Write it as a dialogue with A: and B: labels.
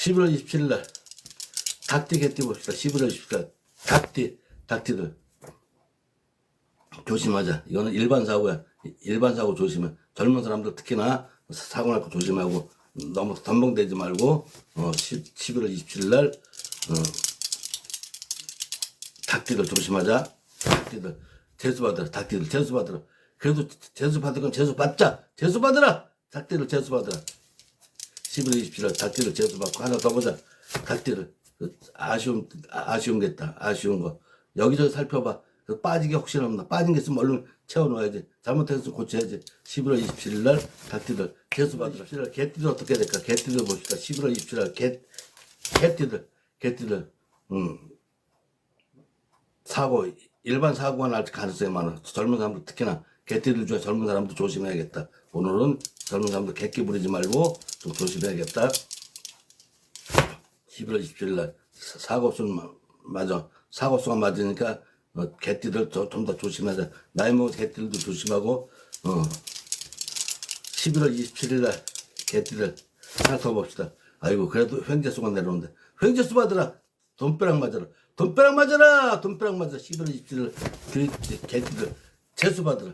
A: 11월 27일 날 닭띠 개띠 봅시다. 11월 27일 날 닭띠 닭띠들 조심하자. 이거는 일반 사고야. 일반 사고 조심해. 젊은 사람들 특히나 사고 날거 조심하고 너무 덤벙대지 말고 어 10, 11월 27일 날 어, 닭띠들 조심하자. 닭띠들 재수 받으라. 닭띠들 재수 받으라. 그래도 재수 받을 건 재수 받자. 재수 받으라. 닭띠들 재수 받으라. 11월 27일 닭띠를 재수 받고 하나 더 보자. 닭띠를 그 아쉬움 아- 게 있다. 아쉬운 거 여기저기 살펴봐. 그 빠지게 혹시나 없나 빠진 게 있으면 얼른 채워놓아야지. 잘못했으면 고쳐야지. 11월 27일 날 닭띠들 재수 받으라. 27일 날 개띠들 어떻게 될까? 개띠들 봅시다. 11월 27일 날 개, 개띠들 개띠들 음 사고 일반 사고가 날 가능성이 많아. 젊은 사람들 특히나 개띠들 중에 젊은 사람도 조심해야겠다. 오늘은 젊은 사람들 개끼 부리지 말고 좀 조심해야겠다. 11월 27일 날 사- 사고수는 마- 맞아. 사고수가 맞으니까 어, 개띠들 좀 더 조심하자. 나이 먹은 개띠들도 조심하고 어 11월 27일 날 개띠들 하나 더 봅시다. 아이고 그래도 횡재수가 내려온다. 횡재수 받으라. 돈벼락 맞아라. 돈벼락 맞아라. 돈벼락 맞아. 11월 27일 그 개띠들 재수 받으라.